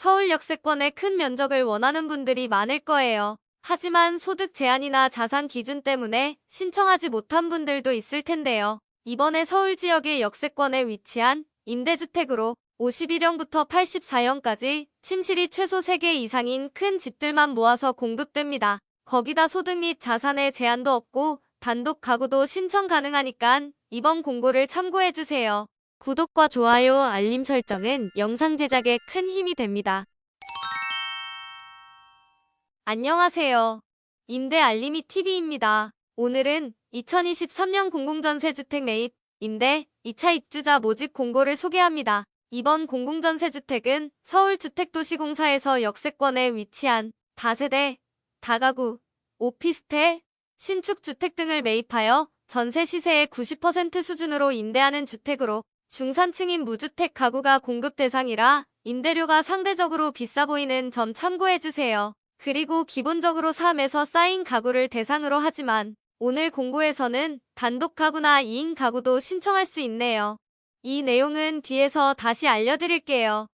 서울 역세권의 큰 면적을 원하는 분들이 많을 거예요. 하지만 소득 제한이나 자산 기준 때문에 신청하지 못한 분들도 있을 텐데요. 이번에 서울 지역의 역세권에 위치한 임대주택으로 51형부터 84형까지 침실이 최소 3개 이상인 큰 집들만 모아서 공급됩니다. 거기다 소득 및 자산에 제한도 없고 단독 가구도 신청 가능하니까 이번 공고를 참고해주세요. 구독과 좋아요, 알림 설정은 영상 제작에 큰 힘이 됩니다. 안녕하세요. 임대 알림이 TV입니다. 오늘은 2023년 공공전세주택 매입, 임대, 2차 입주자 모집 공고를 소개합니다. 이번 공공전세주택은 서울주택도시공사에서 역세권에 위치한 다세대, 다가구, 오피스텔, 신축주택 등을 매입하여 전세 시세의 90% 수준으로 임대하는 주택으로 중산층인 무주택 가구가 공급 대상이라 임대료가 상대적으로 비싸 보이는 점 참고해주세요. 그리고 기본적으로 3에서 쌓인 가구를 대상으로 하지만 오늘 공고에서는 단독 가구나 2인 가구도 신청할 수 있네요. 이 내용은 뒤에서 다시 알려드릴게요.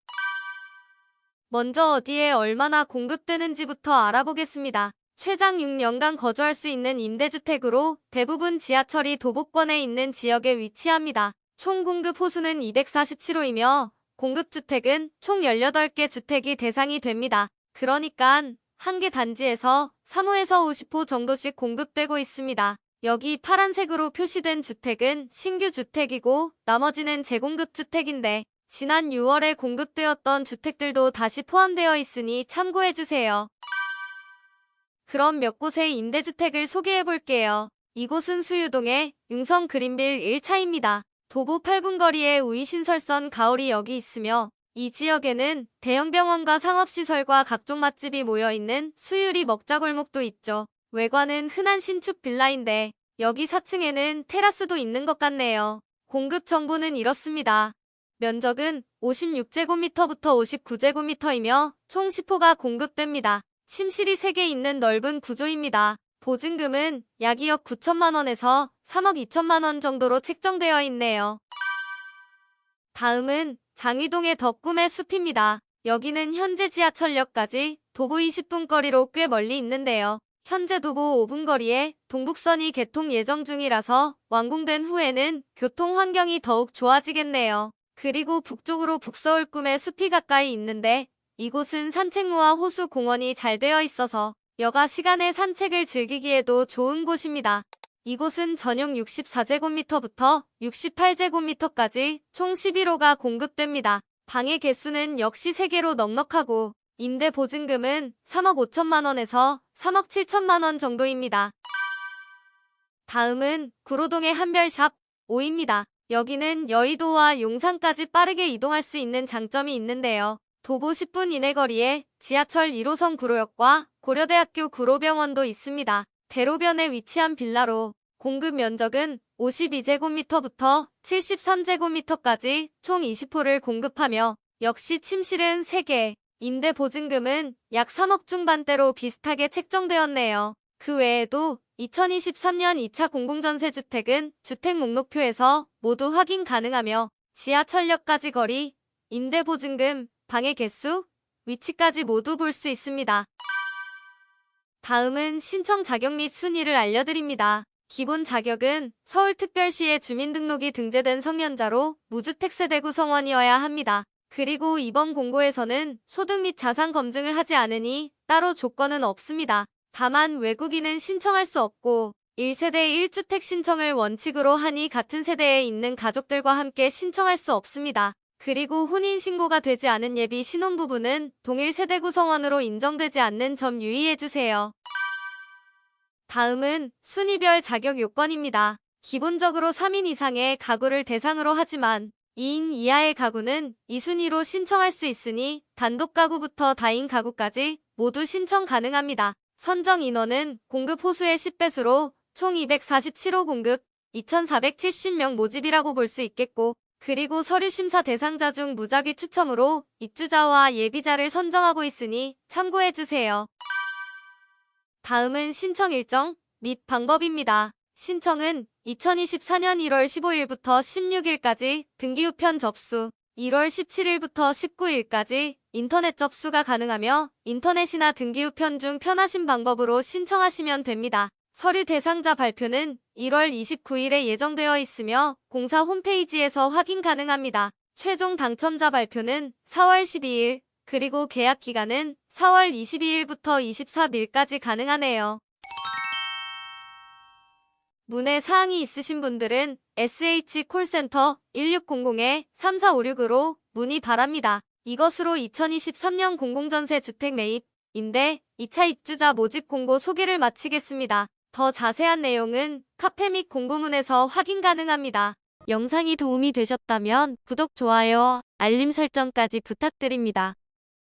먼저 어디에 얼마나 공급되는지부터 알아보겠습니다. 최장 6년간 거주할 수 있는 임대주택으로 대부분 지하철이 도보권에 있는 지역에 위치합니다. 총 공급 호수는 247호이며 공급주택은 총 18개 주택이 대상이 됩니다. 그러니까 한 개 단지에서 3호에서 50호 정도씩 공급되고 있습니다. 여기 파란색으로 표시된 주택은 신규 주택이고 나머지는 재공급 주택인데 지난 6월에 공급되었던 주택들도 다시 포함되어 있으니 참고해주세요. 그럼 몇 곳의 임대주택을 소개해 볼게요. 이곳은 수유동의 융성 그린빌 1차입니다. 도보 8분 거리에 우이신설선 가오리 역이 있으며 이 지역에는 대형 병원과 상업시설과 각종 맛집이 모여있는 수유리 먹자골목도 있죠. 외관은 흔한 신축 빌라인데 여기 4층에는 테라스도 있는 것 같네요. 공급 정보는 이렇습니다. 면적은 56제곱미터부터 59제곱미터이며 총 10호가 공급됩니다. 침실이 3개 있는 넓은 구조입니다. 보증금은 약 2억 9천만 원에서 3억 2천만 원 정도로 책정되어 있네요. 다음은 장위동의 덕꿈의 숲입니다. 여기는 현재 지하철역까지 도보 20분 거리로 꽤 멀리 있는데요. 현재 도보 5분 거리에 동북선이 개통 예정 중이라서 완공된 후에는 교통 환경이 더욱 좋아지겠네요. 그리고 북쪽으로 북서울 꿈의 숲이 가까이 있는데 이곳은 산책로와 호수 공원이 잘 되어 있어서 여가 시간에 산책을 즐기기에도 좋은 곳입니다. 이곳은 전용 64제곱미터부터 68제곱미터까지 총 11호가 공급됩니다. 방의 개수는 역시 3개로 넉넉하고 임대 보증금은 3억 5천만 원에서 3억 7천만 원 정도입니다. 다음은 구로동의 한별샵 5입니다. 여기는 여의도와 용산까지 빠르게 이동할 수 있는 장점이 있는데요. 도보 10분 이내 거리에 지하철 1호선 구로역과 고려대학교 구로병원도 있습니다. 대로변에 위치한 빌라로 공급 면적은 52제곱미터부터 73제곱미터까지 총 20호를 공급하며 역시 침실은 3개, 임대 보증금은 약 3억 중반대로 비슷하게 책정되었네요. 그 외에도 2023년 2차 공공전세주택은 주택 목록표에서 모두 확인 가능하며 지하철역까지 거리, 임대 보증금, 방의 개수, 위치까지 모두 볼 수 있습니다. 다음은 신청 자격 및 순위를 알려드립니다. 기본 자격은 서울특별시에 주민등록이 등재된 성년자로 무주택 세대 구성원이어야 합니다. 그리고 이번 공고에서는 소득 및 자산 검증을 하지 않으니 따로 조건은 없습니다. 다만 외국인은 신청할 수 없고 1세대 1주택 신청을 원칙으로 하니 같은 세대에 있는 가족들과 함께 신청할 수 없습니다. 그리고 혼인신고가 되지 않은 예비 신혼부부는 동일 세대 구성원으로 인정되지 않는 점 유의해주세요. 다음은 순위별 자격 요건입니다. 기본적으로 3인 이상의 가구를 대상으로 하지만 2인 이하의 가구는 2순위로 신청할 수 있으니 단독 가구부터 다인 가구까지 모두 신청 가능합니다. 선정 인원은 공급 호수의 10배수로 총 247호 공급, 2,470명 모집이라고 볼 수 있겠고 그리고 서류 심사 대상자 중 무작위 추첨으로 입주자와 예비자를 선정하고 있으니 참고해주세요. 다음은 신청 일정 및 방법입니다. 신청은 2024년 1월 15일부터 16일까지 등기우편 접수, 1월 17일부터 19일까지 인터넷 접수가 가능하며 인터넷이나 등기 우편 중 편하신 방법으로 신청하시면 됩니다. 서류 대상자 발표는 1월 29일에 예정되어 있으며 공사 홈페이지에서 확인 가능합니다. 최종 당첨자 발표는 4월 12일, 그리고 계약 기간은 4월 22일부터 23일까지 가능하네요. 문의 사항이 있으신 분들은 SH콜센터 1600-3456으로 문의 바랍니다. 이것으로 2023년 공공전세 주택 매입, 임대, 2차 입주자 모집 공고 소개를 마치겠습니다. 더 자세한 내용은 카페 및 공고문에서 확인 가능합니다. 영상이 도움이 되셨다면 구독, 좋아요, 알림 설정까지 부탁드립니다.